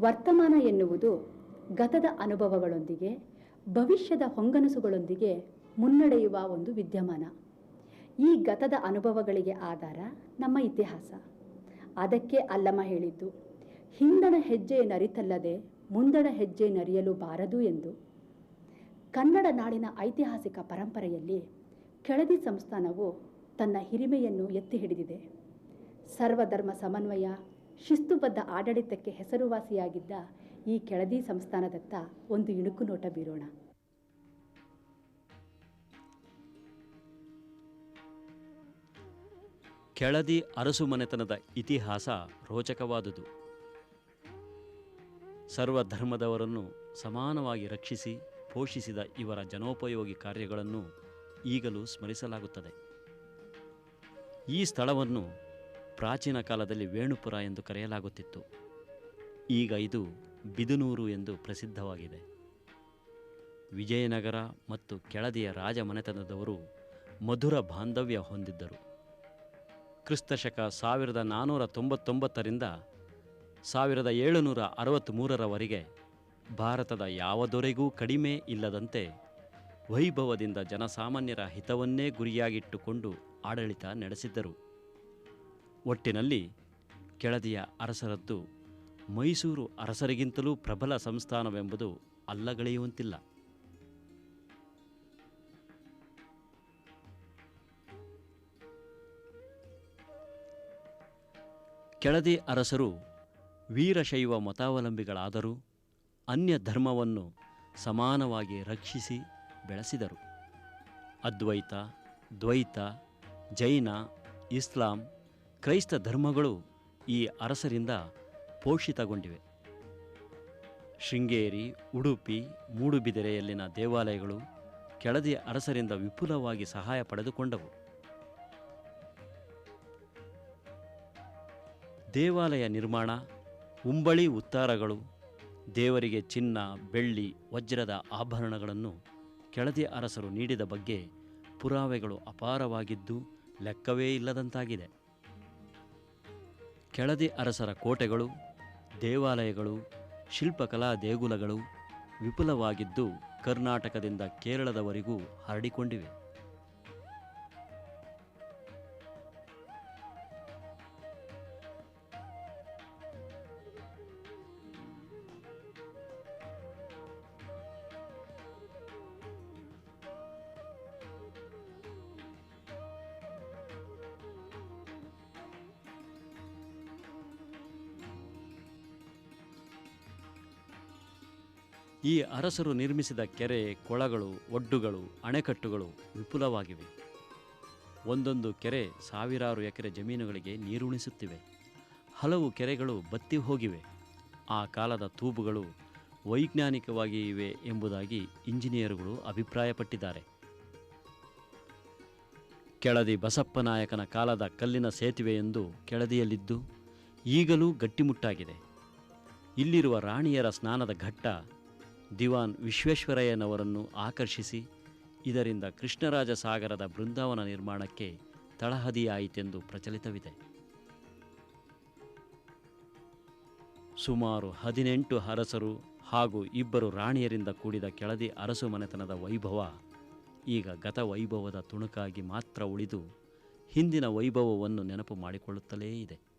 ವರ್ತಮಾನ ಎನ್ನುವುದು ಗತದ ಅನುಭವಗಳೊಂದಿಗೆ ಭವಿಷ್ಯದ ಹೊಂಗನಸುಗಳೊಂದಿಗೆ ಮುನ್ನಡೆಯುವ ಒಂದು ವಿದ್ಯಮಾನ. ಈ ಗತದ ಅನುಭವಗಳಿಗೆ ಆಧಾರ ನಮ್ಮ ಇತಿಹಾಸ. ಅದಕ್ಕೆ ಅಲ್ಲಮ ಹೇಳಿದ್ದು, ಹಿಂದಣ ಹೆಜ್ಜೆ ನರಿತಲ್ಲದೆ ಮುಂದಣ ಹೆಜ್ಜೆ ನರಿಯಲು ಬಾರದು ಎಂದು. ಕನ್ನಡ ನಾಡಿನ ಐತಿಹಾಸಿಕ ಪರಂಪರೆಯಲ್ಲಿ ಕೆಳದಿ ಸಂಸ್ಥಾನವು ತನ್ನ ಹಿರಿಮೆಯನ್ನು ಎತ್ತಿ ಹಿಡಿದಿದೆ. ಸರ್ವಧರ್ಮ ಸಮನ್ವಯ ಶಿಸ್ತುಬದ್ಧ ಆಡಳಿತಕ್ಕೆ ಹೆಸರುವಾಸಿಯಾಗಿದ್ದ ಈ ಕೆಳದಿ ಸಂಸ್ಥಾನದತ್ತ ಒಂದು ಇಣುಕು ನೋಟ ಬೀರೋಣ. ಕೆಳದಿ ಅರಸು ಮನೆತನದ ಇತಿಹಾಸ ರೋಚಕವಾದುದು. ಸರ್ವಧರ್ಮದವರನ್ನು ಸಮಾನವಾಗಿ ರಕ್ಷಿಸಿ ಪೋಷಿಸಿದ ಇವರ ಜನೋಪಯೋಗಿ ಕಾರ್ಯಗಳನ್ನು ಈಗಲೂ ಸ್ಮರಿಸಲಾಗುತ್ತದೆ. ಈ ಸ್ಥಳವನ್ನು ಪ್ರಾಚೀನ ಕಾಲದಲ್ಲಿ ವೇಣುಪುರ ಎಂದು ಕರೆಯಲಾಗುತ್ತಿತ್ತು. ಈಗ ಇದು ಬಿದುನೂರು ಎಂದು ಪ್ರಸಿದ್ಧವಾಗಿದೆ. ವಿಜಯನಗರ ಮತ್ತು ಕೆಳದಿಯ ರಾಜಮನೆತನದವರು ಮಧುರ ಬಾಂಧವ್ಯ ಹೊಂದಿದ್ದರು. ಕ್ರಿಸ್ತಶಕ ಸಾವಿರದ ನಾನ್ನೂರ ತೊಂಬತ್ತೊಂಬತ್ತರಿಂದ ಸಾವಿರದ ಏಳುನೂರ ಅರವತ್ತ್ಮೂರರವರೆಗೆ ಭಾರತದ ಯಾವ ದೊರೆಗೂ ಕಡಿಮೆ ಇಲ್ಲದಂತೆ ವೈಭವದಿಂದ ಜನಸಾಮಾನ್ಯರ ಹಿತವನ್ನೇ ಗುರಿಯಾಗಿಟ್ಟುಕೊಂಡು ಆಡಳಿತ ನಡೆಸಿದ್ದರು. ಒಟ್ಟಿನಲ್ಲಿ ಕೆಳದಿಯ ಅರಸರದ್ದು ಮೈಸೂರು ಅರಸರಿಗಿಂತಲೂ ಪ್ರಬಲ ಸಂಸ್ಥಾನವೆಂಬುದು ಅಲ್ಲಗಳೆಯುವಂತಿಲ್ಲ. ಕೆಳದಿ ಅರಸರು ವೀರಶೈವ ಮತಾವಲಂಬಿಗಳಾದರೂ ಅನ್ಯ ಧರ್ಮವನ್ನು ಸಮಾನವಾಗಿ ರಕ್ಷಿಸಿ ಬೆಳೆಸಿದರು. ಅದ್ವೈತ, ದ್ವೈತ, ಜೈನ, ಇಸ್ಲಾಂ ಕ್ರೈಸ್ತ ಧರ್ಮಗಳು ಈ ಅರಸರಿಂದ ಪೋಷಿತಗೊಂಡಿವೆ. ಶೃಂಗೇರಿ, ಉಡುಪಿ, ಮೂಡುಬಿದಿರೆಯಲ್ಲಿನ ದೇವಾಲಯಗಳು ಕೆಳದಿ ಅರಸರಿಂದ ವಿಪುಲವಾಗಿ ಸಹಾಯ ಪಡೆದುಕೊಂಡವು. ದೇವಾಲಯ ನಿರ್ಮಾಣ, ಉಂಬಳಿ ಉತ್ತಾರಗಳು, ದೇವರಿಗೆ ಚಿನ್ನ, ಬೆಳ್ಳಿ, ವಜ್ರದ ಆಭರಣಗಳನ್ನು ಕೆಳದಿ ಅರಸರು ನೀಡಿದ ಬಗ್ಗೆ ಪುರಾವೆಗಳು ಅಪಾರವಾಗಿದ್ದು ಲೆಕ್ಕವೇ ಇಲ್ಲದಂತಾಗಿದೆ. ಕೆಳದಿ ಅರಸರ ಕೋಟೆಗಳು ದೇವಾಲಯಗಳು ಶಿಲ್ಪಕಲಾ ದೇಗುಲಗಳು ವಿಪುಲವಾಗಿದ್ದು ಕರ್ನಾಟಕದಿಂದ ಕೇರಳದವರೆಗೂ ಹರಡಿಕೊಂಡಿವೆ. ಈ ಅರಸರು ನಿರ್ಮಿಸಿದ ಕೆರೆ, ಕೊಳಗಳು, ಒಡ್ಡುಗಳು, ಅಣೆಕಟ್ಟುಗಳು ವಿಪುಲವಾಗಿವೆ. ಒಂದೊಂದು ಕೆರೆ ಸಾವಿರಾರು ಎಕರೆ ಜಮೀನುಗಳಿಗೆ ನೀರುಣಿಸುತ್ತಿವೆ. ಹಲವು ಕೆರೆಗಳು ಬತ್ತಿ ಹೋಗಿವೆ. ಆ ಕಾಲದ ತೂಬುಗಳು ವೈಜ್ಞಾನಿಕವಾಗಿ ಇವೆ ಎಂಬುದಾಗಿ ಇಂಜಿನಿಯರುಗಳು ಅಭಿಪ್ರಾಯಪಟ್ಟಿದ್ದಾರೆ. ಕೆಳದಿ ಬಸಪ್ಪನಾಯಕನ ಕಾಲದ ಕಲ್ಲಿನ ಸೇತುವೆ ಎಂದು ಕೆಳದಿಯಲ್ಲಿದ್ದು ಈಗಲೂ ಗಟ್ಟಿಮುಟ್ಟಾಗಿದೆ. ಇಲ್ಲಿರುವ ರಾಣಿಯರ ಸ್ನಾನದ ಘಟ್ಟ ದಿವಾನ್ ವಿಶ್ವೇಶ್ವರಯ್ಯನವರನ್ನು ಆಕರ್ಷಿಸಿ, ಇದರಿಂದ ಕೃಷ್ಣರಾಜ ಸಾಗರದ ಬೃಂದಾವನ ನಿರ್ಮಾಣಕ್ಕೆ ತಳಹದಿಯಾಯಿತೆಂದು ಪ್ರಚಲಿತವಿದೆ. ಸುಮಾರು ಹದಿನೆಂಟು ಅರಸರು ಹಾಗೂ ಇಬ್ಬರು ರಾಣಿಯರಿಂದ ಕೂಡಿದ ಕೆಳದಿ ಅರಸು ಮನೆತನದ ವೈಭವ ಈಗ ಗತ ವೈಭವದ ತುಣುಕಾಗಿ ಮಾತ್ರ ಉಳಿದು, ಹಿಂದಿನ ವೈಭವವನ್ನು ನೆನಪು ಮಾಡಿಕೊಳ್ಳುತ್ತಲೇ ಇದೆ.